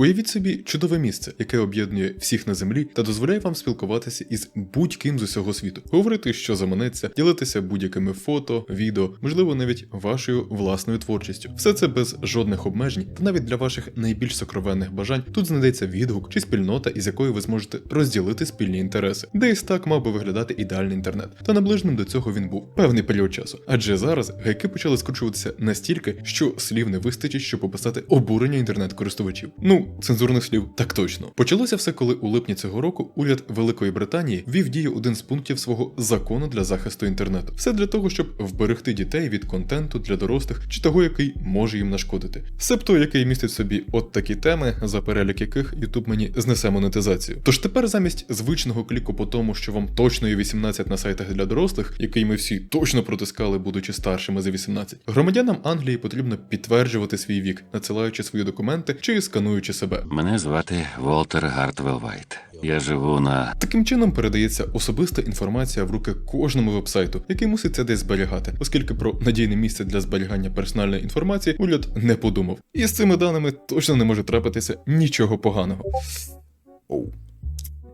Уявіть собі чудове місце, яке об'єднує всіх на землі та дозволяє вам спілкуватися із будь-ким з усього світу, говорити, що заманеться, ділитися будь-якими фото, відео, можливо, навіть вашою власною творчістю. Все це без жодних обмежень, та навіть для ваших найбільш сокровенних бажань тут знайдеться відгук чи спільнота, із якою ви зможете розділити спільні інтереси. Десь так мав би виглядати ідеальний інтернет. Та наближеним до цього він був певний період часу. Адже зараз гайки почали скручуватися настільки, що слів не вистачить, щоб описати обурення інтернет-користувачів. Ну, цензурних слів так точно. Почалося все, коли у липні цього року уряд Великої Британії ввів дію один з пунктів свого закону для захисту інтернету. Все для того, щоб вберегти дітей від контенту для дорослих чи того, який може їм нашкодити. Себто, який містить в собі от такі теми, за перелік яких YouTube мені знесе монетизацію. Тож тепер замість звичного кліку по тому, що вам точно є 18 на сайтах для дорослих, який ми всі точно протискали, будучи старшими за 18, громадянам Англії потрібно підтверджувати свій вік, надсилаючи свої документи чи скануючи себе. Мене звати Волтер Гартвелл Вайт. Я живу на Таким чином передається особиста інформація в руки кожному вебсайту, який мусить це десь зберігати, оскільки про надійне місце для зберігання персональної інформації уряд не подумав. І з цими даними точно не може трапитися нічого поганого. Оу.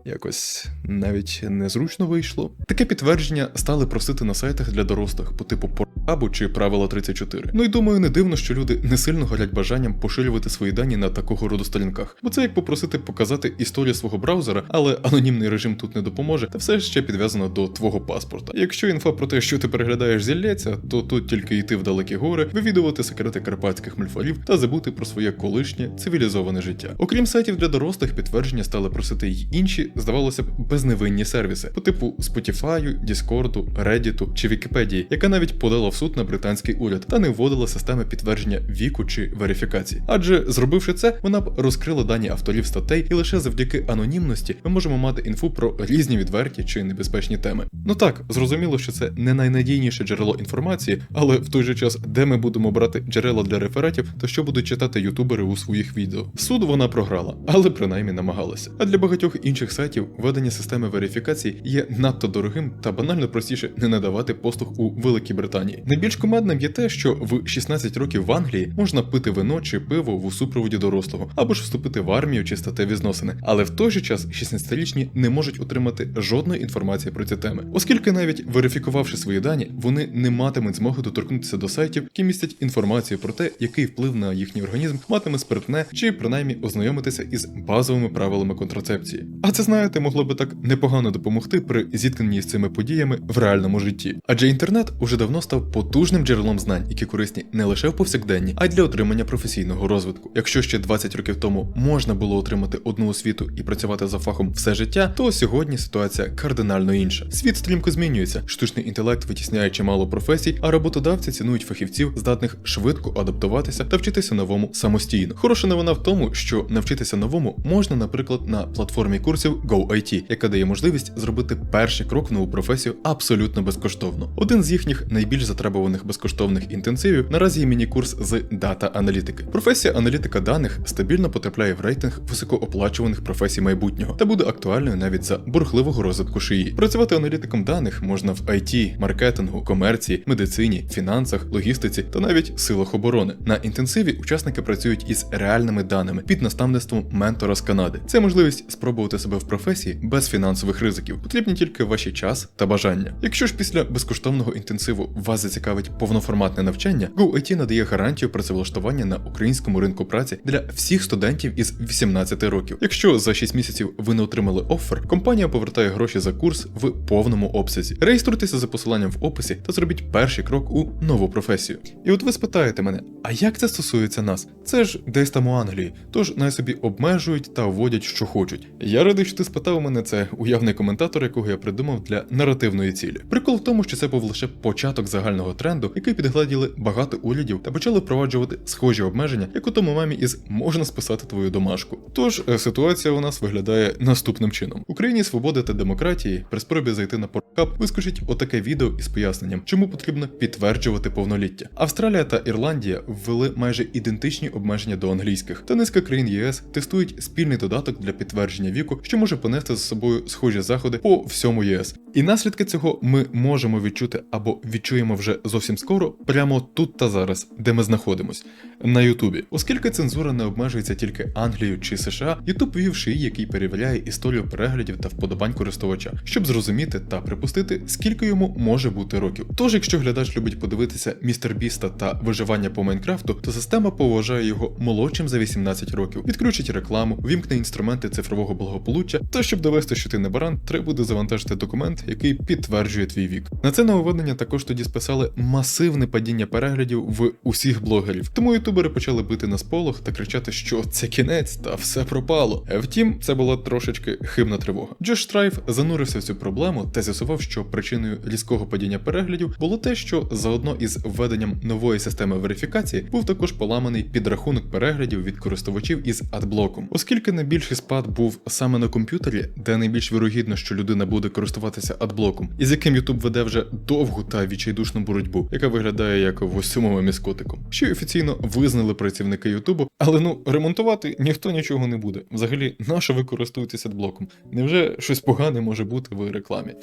Якось навіть незручно вийшло. Таке підтвердження стали просити на сайтах для дорослих по типу Порабу чи правила 34. Ну і думаю, не дивно, що люди не сильно горять бажанням поширювати свої дані на такого роду сторінках, бо це як попросити показати історію свого браузера, але анонімний режим тут не допоможе, та все ще підв'язано до твого паспорта. Якщо інфа про те, що ти переглядаєш зілляться, то тут тільки йти в далекі гори, вивідувати секрети карпатських мульфарів та забути про своє колишнє цивілізоване життя. Окрім сайтів для дорослих, підтвердження стали просити й інші, здавалося б, безневинні сервіси по типу Spotify, Discord, Reddit чи Вікіпедії, яка навіть подала в суд на британський уряд та не вводила системи підтвердження віку чи верифікації. Адже зробивши це, вона б розкрила дані авторів статей, і лише завдяки анонімності ми можемо мати інфу про різні відверті чи небезпечні теми. Ну так, зрозуміло, що це не найнадійніше джерело інформації, але в той же час, де ми будемо брати джерела для рефератів, то що будуть читати ютубери у своїх відео. Суд вона програла, але принаймні намагалася. А для багатьох інших сайтів введення системи верифікації є надто дорогим та банально простіше не надавати послуг у Великій Британії. Найбільш комедним є те, що в 16 років в Англії можна пити вино чи пиво в супроводі дорослого, або ж вступити в армію чи статеві зносини. Але в той же час 16-річні не можуть отримати жодної інформації про ці теми, оскільки навіть верифікувавши свої дані, вони не матимуть змоги доторкнутися до сайтів, які містять інформацію про те, який вплив на їхній організм матиме спиртне, чи принаймні ознайомитися із базовими правилами контрацепції. А це знаєте, могло би так непогано допомогти при зіткненні з цими подіями в реальному житті. Адже інтернет уже давно став потужним джерелом знань, які корисні не лише в повсякденні, а й для отримання професійного розвитку. Якщо ще 20 років тому можна було отримати одну освіту і працювати за фахом все життя, то сьогодні ситуація кардинально інша. Світ стрімко змінюється, штучний інтелект витісняє чимало професій, а роботодавці цінують фахівців, здатних швидко адаптуватися та вчитися новому самостійно. Хороша новина в тому, що навчитися новому можна, наприклад, на платформі курсів GoIT, яка дає можливість зробити перший крок в нову професію абсолютно безкоштовно. Один з їхніх найбільш затребуваних безкоштовних інтенсивів наразі є міні-курс з дата аналітики. Професія аналітика даних стабільно потрапляє в рейтинг високооплачуваних професій майбутнього та буде актуальною навіть за бурхливого розвитку шиї. Працювати аналітиком даних можна в IT, маркетингу, комерції, медицині, фінансах, логістиці та навіть силах оборони. На інтенсиві учасники працюють із реальними даними під наставництвом ментора з Канади. Це можливість спробувати себе в професії без фінансових ризиків. Потрібні тільки ваші час та бажання. Якщо ж після безкоштовного інтенсиву вас зацікавить повноформатне навчання, GoIT надає гарантію працевлаштування на українському ринку праці для всіх студентів із 18 років. Якщо за 6 місяців ви не отримали оффер, компанія повертає гроші за курс в повному обсязі. Реєструйтеся за посиланням в описі та зробіть перший крок у нову професію. І от ви спитаєте мене, а як це стосується нас? Це ж десь там у Англії, тож най собі обмежують та вводять, що хочуть. Я радий, що ти спитав мене це уявний коментатор, якого я придумав для наративної цілі. Прикол в тому, що це був лише початок загального тренду, який підгладіли багато урядів та почали впроваджувати схожі обмеження, як у тому мемі із можна списати твою домашку. Тож е, ситуація у нас виглядає наступним чином: Україні свободи та демократії при спробі зайти на поркап вискочить отаке відео із поясненням, чому потрібно підтверджувати повноліття. Австралія та Ірландія ввели майже ідентичні обмеження до англійських, та низка країн ЄС тестують спільний додаток для підтвердження віку, що може понести за собою схожі заходи по всьому ЄС. І наслідки цього ми можемо відчути або відчуємо вже зовсім скоро, прямо тут та зараз, де ми знаходимось, на Ютубі. Оскільки цензура не обмежується тільки Англією чи США, Ютуб ввів шиї, який перевіряє історію переглядів та вподобань користувача, щоб зрозуміти та припустити, скільки йому може бути років. Тож, якщо глядач любить подивитися містер Біста та виживання по Майнкрафту, то система поважає його молодшим за 18 років, відключить рекламу, вімкне інструменти цифрового благополуччя. Та щоб довести, що ти не баран, треба буде завантажити документ, який підтверджує твій вік. На це нововведення також тоді списали масивне падіння переглядів в усіх блогерів. Тому ютубери почали бити на сполох та кричати, що це кінець та все пропало. Втім, це була трошечки хибна тривога. Джош Страйф занурився в цю проблему та з'ясував, що причиною різкого падіння переглядів було те, що заодно із введенням нової системи верифікації був також поламаний підрахунок переглядів від користувачів із адблоком, оскільки найбільший спад був саме на комп'ютері, де найбільш вірогідно, що людина буде користуватися адблоком, із яким YouTube веде вже довгу та відчайдушну боротьбу, яка виглядає як в усьому мемі з котиком. Що й офіційно визнали працівники Ютубу, але ну ремонтувати ніхто нічого не буде. Взагалі, наше використовуватися адблоком? Невже щось погане може бути в рекламі?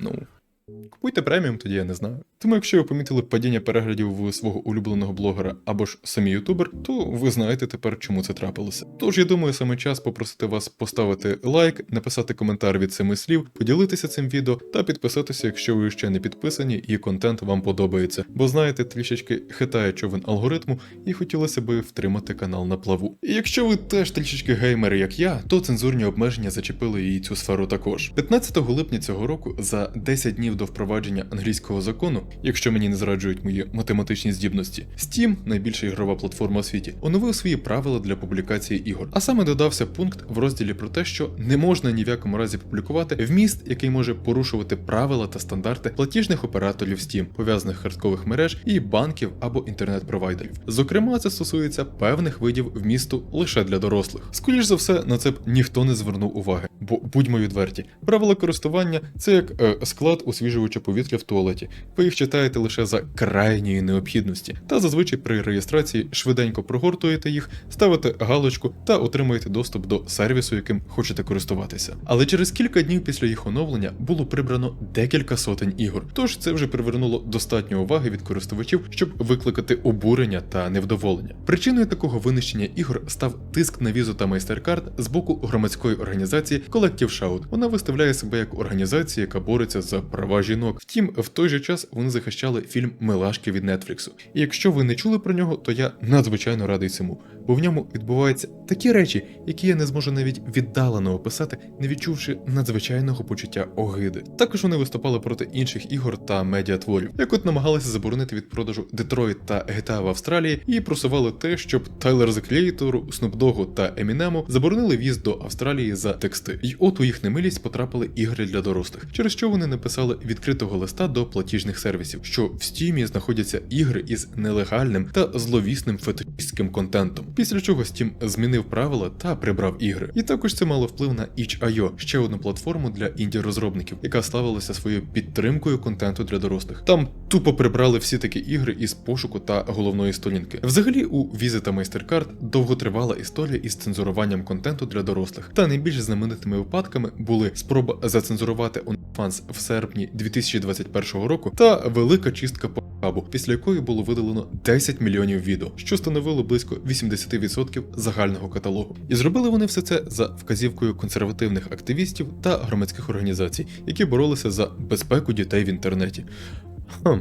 Ну. Купуйте преміум, тоді я не знаю. Тому якщо ви помітили падіння переглядів свого улюбленого блогера або ж самі ютубер, то ви знаєте тепер, чому це трапилося. Тож я думаю, саме час попросити вас поставити лайк, написати коментар від семи слів, поділитися цим відео та підписатися, якщо ви ще не підписані і контент вам подобається. Бо знаєте, трішечки хитає човен алгоритму, і хотілося би втримати канал на плаву. І якщо ви теж трішечки геймери, як я, то цензурні обмеження зачепили і цю сферу також. 15 липня цього року, за 10 днів до впровадження англійського закону, якщо мені не зраджують мої математичні здібності, Steam, найбільша ігрова платформа у світі, оновив свої правила для публікації ігор. А саме додався пункт в розділі про те, що не можна ні в якому разі публікувати вміст, який може порушувати правила та стандарти платіжних операторів Steam, пов'язаних харткових мереж і банків або інтернет-провайдерів. Зокрема, це стосується певних видів вмісту лише для дорослих. Скоріш за все, на це б ніхто не звернув уваги, бо будьмо відверті, правила користування це як е, склад освіжувача повітря в туалеті. Ви їх читаєте лише за крайньої необхідності, та зазвичай при реєстрації швиденько прогортуєте їх, ставите галочку та отримуєте доступ до сервісу, яким хочете користуватися. Але через кілька днів після їх оновлення було прибрано декілька сотень ігор. Тож це вже привернуло достатньо уваги від користувачів, щоб викликати обурення та невдоволення. Причиною такого винищення ігор став тиск на візу та майстеркард з боку громадської організації Collective Shout. Вона виставляє себе як організація, яка бореться за права жінок. Втім, в той же час вони захищали фільм Милашки від Нетфліксу. І якщо ви не чули про нього, то я надзвичайно радий цьому, бо в ньому відбуваються такі речі, які я не зможу навіть віддалено описати, не відчувши надзвичайного почуття огиди. Також вони виступали проти інших ігор та медіатворів, як от намагалися заборонити від продажу Детройт та GTA в Австралії і просували те, щоб Тайлер The Creator, Snoop та Емінему заборонили в'їзд до Австралії за тексти. І от у їх немилість потрапили ігри для дорослих, через що вони написали відкритого листа до платіжних сервісів, що в Steam знаходяться ігри із нелегальним та зловісним фетишистським контентом. Після чого Steam змінив правила та прибрав ігри. І також це мало вплив на itch.io, ще одну платформу для інді-розробників, яка славилася своєю підтримкою контенту для дорослих. Там тупо прибрали всі такі ігри із пошуку та головної сторінки. Взагалі, у Visa та MasterCard довготривала історія із цензуруванням контенту для дорослих. Та найбільш знаменитими випадками були спроба зацензурувати OnlyFans в серпні 2021 року та велика чистка по хабу, після якої було видалено 10 мільйонів відео, що становило близько 80% загального каталогу. І зробили вони все це за вказівкою консервативних активістів та громадських організацій, які боролися за безпеку дітей в інтернеті. Хм.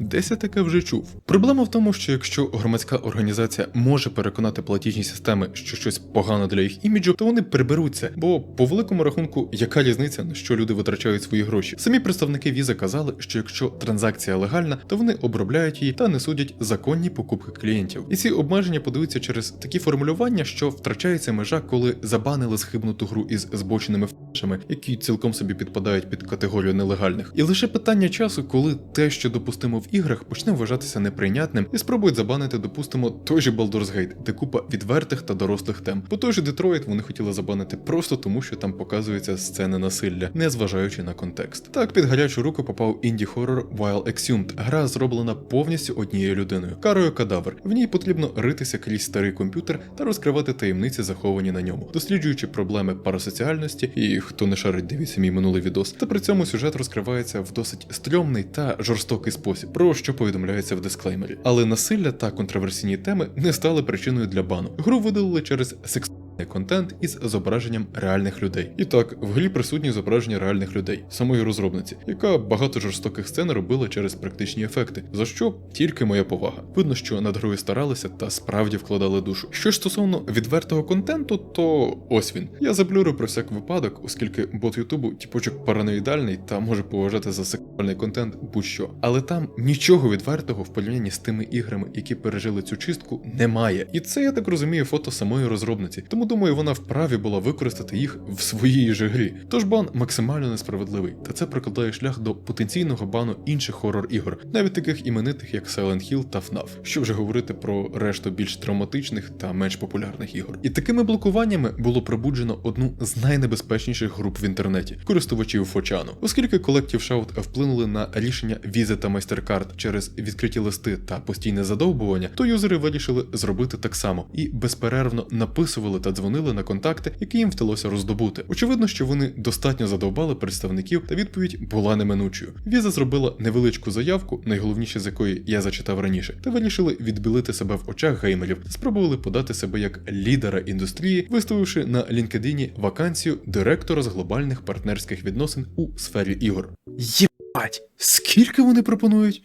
Десь я таке вже чув. Проблема в тому, що якщо громадська організація може переконати платіжні системи, що щось погано для їх іміджу, то вони приберуться, бо по великому рахунку, яка різниця на що люди витрачають свої гроші? Самі представники віза казали, що якщо транзакція легальна, то вони обробляють її та не судять законні покупки клієнтів. І ці обмеження подаються через такі формулювання, що втрачається межа, коли забанили схибнуту гру із збоченими фішами, які цілком собі підпадають під категорію нелегальних. І лише питання часу, коли те, що допустимо в іграх почне вважатися неприйнятним і спробують забанити, допустимо, той же Baldur's Gate, де купа відвертих та дорослих тем. Бо той же Детройт вони хотіли забанити просто тому, що там показуються сцени насилля, не зважаючи на контекст. Так під гарячу руку попав інді-хоррор While Exhumed. Гра зроблена повністю однією людиною карою кадавр. В ній потрібно ритися крізь старий комп'ютер та розкривати таємниці, заховані на ньому, досліджуючи проблеми парасоціальності і хто не шарить, дивіться мій минулий відос. Та при цьому сюжет розкривається в досить стрьомний та жорстокий спосіб, про що повідомляється в дисклеймері. Але насилля та контроверсійні теми не стали причиною для бану. Гру видалили через секс. Контент із зображенням реальних людей. І так, в грі присутні зображення реальних людей, самої розробниці, яка багато жорстоких сцен робила через практичні ефекти, за що тільки моя повага. Видно, що над грою старалися та справді вкладали душу. Що ж стосовно відвертого контенту, то ось він. Я заблюрю про всяк випадок, оскільки бот Ютубу тіпочок параноїдальний та може поважати за сексуальний контент будь-що. Але там нічого відвертого в порівнянні з тими іграми, які пережили цю чистку, немає. І це я так розумію фото самої розробниці. Тому думаю, вона вправі була використати їх в своїй же грі. Тож бан максимально несправедливий, та це прокладає шлях до потенційного бану інших хорор ігор, навіть таких іменитих як Silent Hill та FNAF. Що вже говорити про решту більш травматичних та менш популярних ігор. І такими блокуваннями було пробуджено одну з найнебезпечніших груп в інтернеті користувачів Фочану, оскільки Collective Shout вплинули на рішення Visa та MasterCard через відкриті листи та постійне задовбування, то юзери вирішили зробити так само і безперервно написували та дзвонили на контакти, які їм вдалося роздобути. Очевидно, що вони достатньо задовбали представників, та відповідь була неминучою. Віза зробила невеличку заявку, найголовніше з якої я зачитав раніше, та вирішили відбілити себе в очах геймерів, спробували подати себе як лідера індустрії, виставивши на LinkedIn вакансію директора з глобальних партнерських відносин у сфері ігор. Єбать, скільки вони пропонують?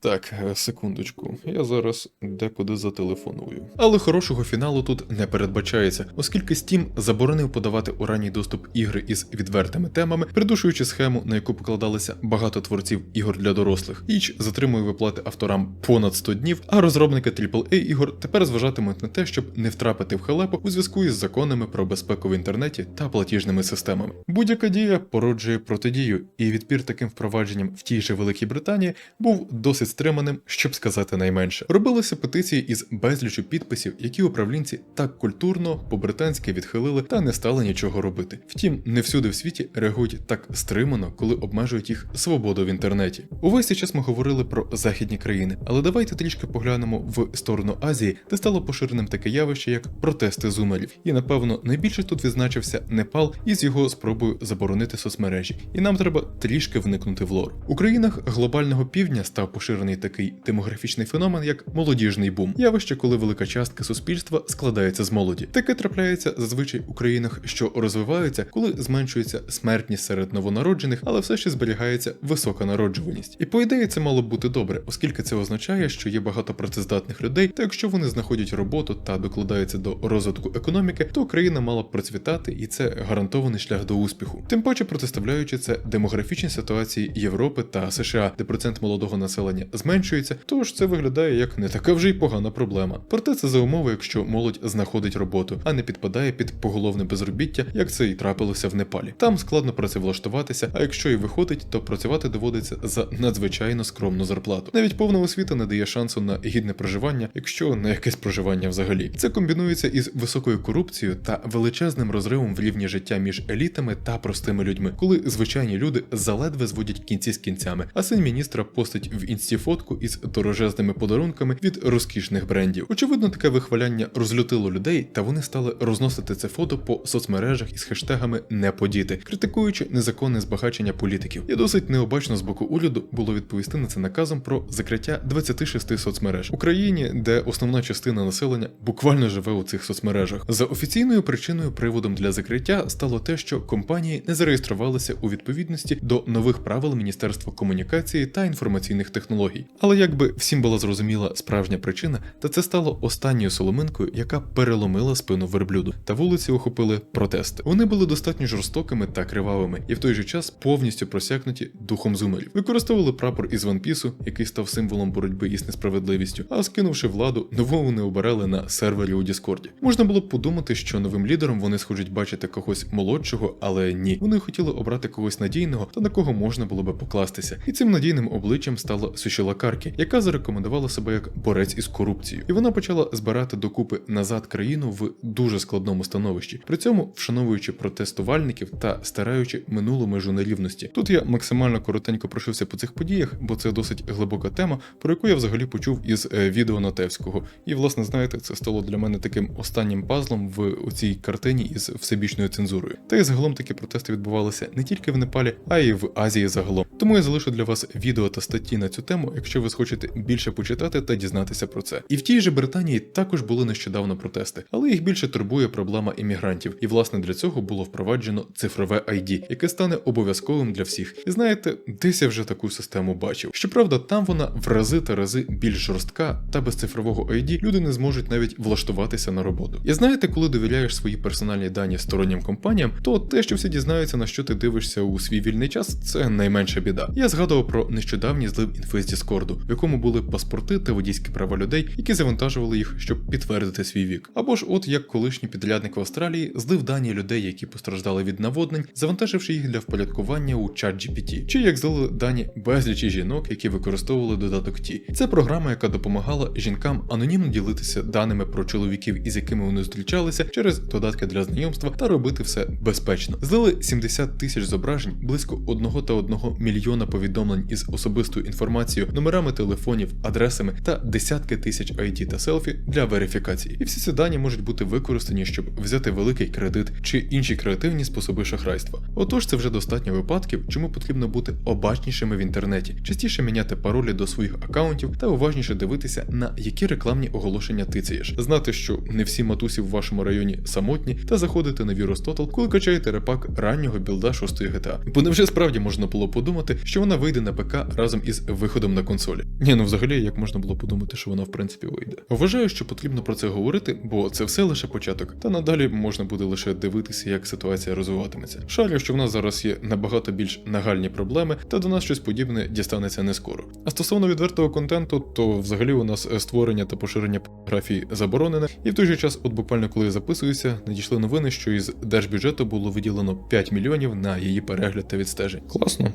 Так, е, секундочку, я зараз декуди зателефоную. Але хорошого фіналу тут не передбачається, оскільки Steam заборонив подавати у ранній доступ ігри із відвертими темами, придушуючи схему, на яку покладалися багато творців ігор для дорослих. Іч затримує виплати авторам понад 100 днів, а розробники AAA ігор тепер зважатимуть на те, щоб не втрапити в халепу у зв'язку із законами про безпеку в інтернеті та платіжними системами. Будь-яка дія породжує протидію, і відпір таким впровадженням в тій же Великій Британії був досить стриманим, щоб сказати найменше. Робилися петиції із безлічу підписів, які управлінці так культурно по-британськи відхилили та не стали нічого робити. Втім, не всюди в світі реагують так стримано, коли обмежують їх свободу в інтернеті. Увесь цей час ми говорили про західні країни, але давайте трішки поглянемо в сторону Азії, де стало поширеним таке явище, як протести зумерів. І напевно найбільше тут відзначився Непал із його спробою заборонити соцмережі. І нам треба трішки вникнути в лор. У країнах глобального півдня став поширений такий демографічний феномен, як молодіжний бум, явище, коли велика частка суспільства складається з молоді. Таке трапляється зазвичай у країнах, що розвиваються, коли зменшується смертність серед новонароджених, але все ще зберігається висока народжуваність. І по ідеї це мало б бути добре, оскільки це означає, що є багато працездатних людей, та якщо вони знаходять роботу та докладаються до розвитку економіки, то країна мала б процвітати, і це гарантований шлях до успіху. Тим паче протиставляючи це демографічні ситуації Європи та США, де процент молодого населення зменшується, тож це виглядає як не така вже й погана проблема. Проте це за умови, якщо молодь знаходить роботу, а не підпадає під поголовне безробіття, як це і трапилося в Непалі. Там складно працевлаштуватися, а якщо і виходить, то працювати доводиться за надзвичайно скромну зарплату. Навіть повна освіта не дає шансу на гідне проживання, якщо не якесь проживання взагалі. Це комбінується із високою корупцією та величезним розривом в рівні життя між елітами та простими людьми, коли звичайні люди заледве зводять кінці з кінцями, а син міністра постить в інсті фотку із дорожезними подарунками від розкішних брендів. Очевидно, таке вихваляння розлютило людей, та вони стали розносити це фото по соцмережах із хештегами не подіти, критикуючи незаконне збагачення політиків. І досить необачно з боку уряду було відповісти на це наказом про закриття 26 соцмереж в Україні, де основна частина населення буквально живе у цих соцмережах. За офіційною причиною приводом для закриття стало те, що компанії не зареєструвалися у відповідності до нових правил Міністерства комунікації та інформаційних технологій. Але якби всім була зрозуміла справжня причина, то це стало останньою соломинкою, яка переломила спину верблюду, та вулиці охопили протести. Вони були достатньо жорстокими та кривавими, і в той же час повністю просякнуті духом зумерів. Використовували прапор із ванпісу, який став символом боротьби із несправедливістю, а скинувши владу, нову вони обирали на сервері у Діскорді. Можна було б подумати, що новим лідером вони схожуть бачити когось молодшого, але ні. Вони хотіли обрати когось надійного та на кого можна було би покластися. І цим надійним обличчям стало сучасне Шилакаркі, яка зарекомендувала себе як борець із корупцією, і вона почала збирати докупи назад країну в дуже складному становищі, при цьому вшановуючи протестувальників та стараючи минулу межу нерівності. Тут я максимально коротенько прошився по цих подіях, бо це досить глибока тема, про яку я взагалі почув із е, відео Натевського. І, власне, знаєте, це стало для мене таким останнім пазлом в цій картині із всебічною цензурою. Та й загалом такі протести відбувалися не тільки в Непалі, а й в Азії загалом. Тому я залишу для вас відео та статті на цю тему, якщо ви схочете більше почитати та дізнатися про це. І в тій же Британії також були нещодавно протести, але їх більше турбує проблема іммігрантів. І власне для цього було впроваджено цифрове ID, яке стане обов'язковим для всіх. І знаєте, десь я вже таку систему бачив. Щоправда, там вона в рази та рази більш жорстка, та без цифрового ID люди не зможуть навіть влаштуватися на роботу. І знаєте, коли довіряєш свої персональні дані стороннім компаніям, то те, що всі дізнаються, на що ти дивишся у свій вільний час, це найменша біда. Я згадував про нещодавній злив інфи Діскорду, в якому були паспорти та водійські права людей, які завантажували їх, щоб підтвердити свій вік. Або ж, от як колишній підрядник в Австралії злив дані людей, які постраждали від наводнень, завантаживши їх для впорядкування у ChatGPT. чи як злили дані безлічі жінок, які використовували додаток Ті. Це програма, яка допомагала жінкам анонімно ділитися даними про чоловіків, із якими вони зустрічалися через додатки для знайомства та робити все безпечно. Злили 70 тисяч зображень, близько 1 та 1 мільйона повідомлень із особистою інформацією, номерами телефонів, адресами та десятки тисяч ID та селфі для верифікації. І всі ці дані можуть бути використані, щоб взяти великий кредит чи інші креативні способи шахрайства. Отож, це вже достатньо випадків, чому потрібно бути обачнішими в інтернеті, частіше міняти паролі до своїх акаунтів та уважніше дивитися, на які рекламні оголошення тицяєш, знати, що не всі матусі в вашому районі самотні, та заходити на Віростотл, коли качаєте репак раннього білда 6 GTA. Бо невже справді можна було подумати, що вона вийде на ПК разом із виходом на консолі? Ні, ну взагалі, як можна було подумати, що вона в принципі вийде. Вважаю, що потрібно про це говорити, бо це все лише початок, та надалі можна буде лише дивитися, як ситуація розвиватиметься. Шарю, що в нас зараз є набагато більш нагальні проблеми, та до нас щось подібне дістанеться не скоро. А стосовно відвертого контенту, то взагалі у нас створення та поширення порнографії заборонене, і в той же час, от буквально коли я записуюся, надійшли новини, що із держбюджету було виділено 5 мільйонів на її перегляд та відстежень. Класно.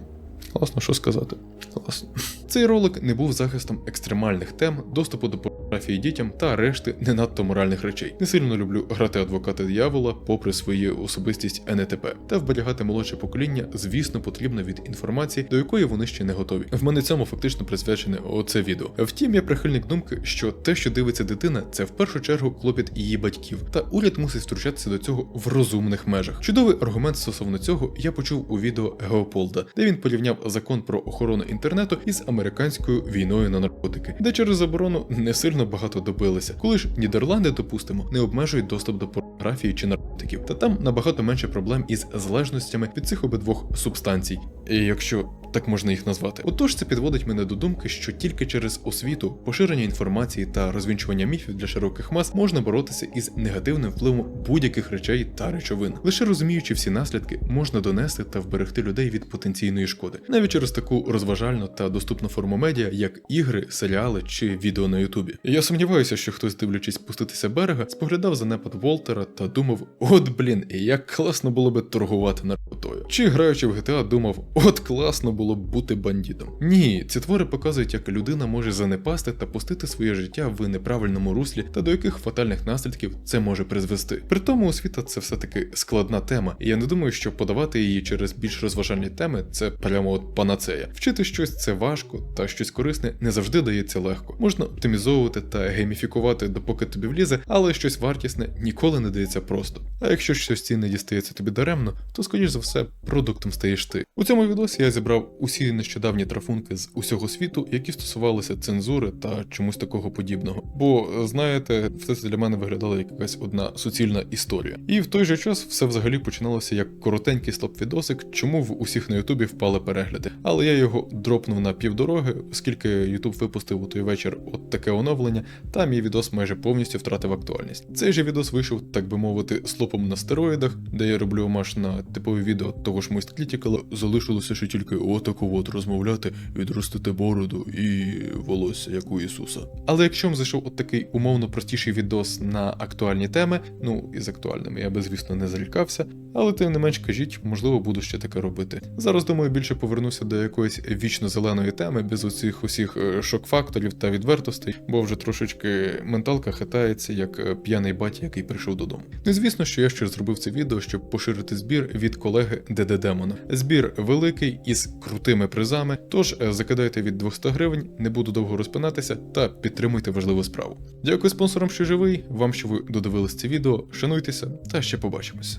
Класно, що сказати. Класно. Цей ролик не був захистом екстремальних тем, доступу до порнографії дітям та решти не надто моральних речей. Не сильно люблю грати адвоката диявола, попри свою особистість НТП. Та вберігати молодше покоління, звісно, потрібно від інформації, до якої вони ще не готові. В мене цьому фактично присвячене оце відео. Втім, я прихильник думки, що те, що дивиться дитина, це в першу чергу клопіт її батьків, та уряд мусить втручатися до цього в розумних межах. Чудовий аргумент стосовно цього я почув у відео Геополда, де він порівняв закон про охорону інтернету із американською війною на наркотики, де через заборону не сильно багато добилися. Коли ж Нідерланди, допустимо, не обмежують доступ до порнографії чи наркотиків, та там набагато менше проблем із залежностями від цих обидвох субстанцій, і якщо так можна їх назвати. Отож, це підводить мене до думки, що тільки через освіту, поширення інформації та розвінчування міфів для широких мас можна боротися із негативним впливом будь-яких речей та речовин. Лише розуміючи всі наслідки, можна донести та вберегти людей від потенційної шкоди, навіть через таку розважальну та доступну форму медіа, як ігри, серіали чи відео на Ютубі. Я сумніваюся, що хтось, дивлячись спуститися берега, споглядав занепад Волтера та думав: от блін, як класно було би торгувати наркотою. Чи граючи в GTA, думав, от класно було б бути бандитом. Ні, ці твори показують, як людина може занепасти та пустити своє життя в неправильному руслі та до яких фатальних наслідків це може призвести. При тому освіта це все-таки складна тема, і я не думаю, що подавати її через більш розважальні теми це прямо от панацея. Вчити щось це важко, та щось корисне не завжди дається легко. Можна оптимізовувати та гейміфікувати, допоки тобі влізе, але щось вартісне ніколи не дається просто. А якщо щось цінне дістається тобі даремно, то скоріш за все продуктом стаєш ти. У цьому відосі я зібрав усі нещодавні трафунки з усього світу, які стосувалися цензури та чомусь такого подібного. Бо знаєте, все це для мене виглядало як якась одна суцільна історія. І в той же час все взагалі починалося як коротенький стоп-відосик, чому в усіх на Ютубі впали перегляди. Але я його дропнув на півдороги, оскільки Ютуб випустив у той вечір от таке оновлення, та мій відос майже повністю втратив актуальність. Цей же відос вийшов, так би мовити, слопом на стероїдах, де я роблю омаж на типові відео того ж Moist Critical, залишилося ще тільки от отаку от розмовляти, відростити бороду і волосся, як у Ісуса. Але якщо вам зайшов от такий умовно простіший відос на актуальні теми, ну із актуальними я би, звісно, не зарікався, але тим не менш кажіть, можливо, буду ще таке робити. Зараз думаю, більше повернуся до якоїсь вічно зеленої теми без оцих усіх е, шок-факторів та відвертостей, бо вже трошечки менталка хитається, як е, п'яний батя, який прийшов додому. Ну, звісно, що я ще зробив це відео, щоб поширити збір від колеги ДД Демона. Збір великий із крутими призами. Тож е, закидайте від 200 гривень, не буду довго розпинатися та підтримуйте важливу справу. Дякую спонсорам, що живий. Вам, що ви додивились це відео. Шануйтеся та ще побачимося.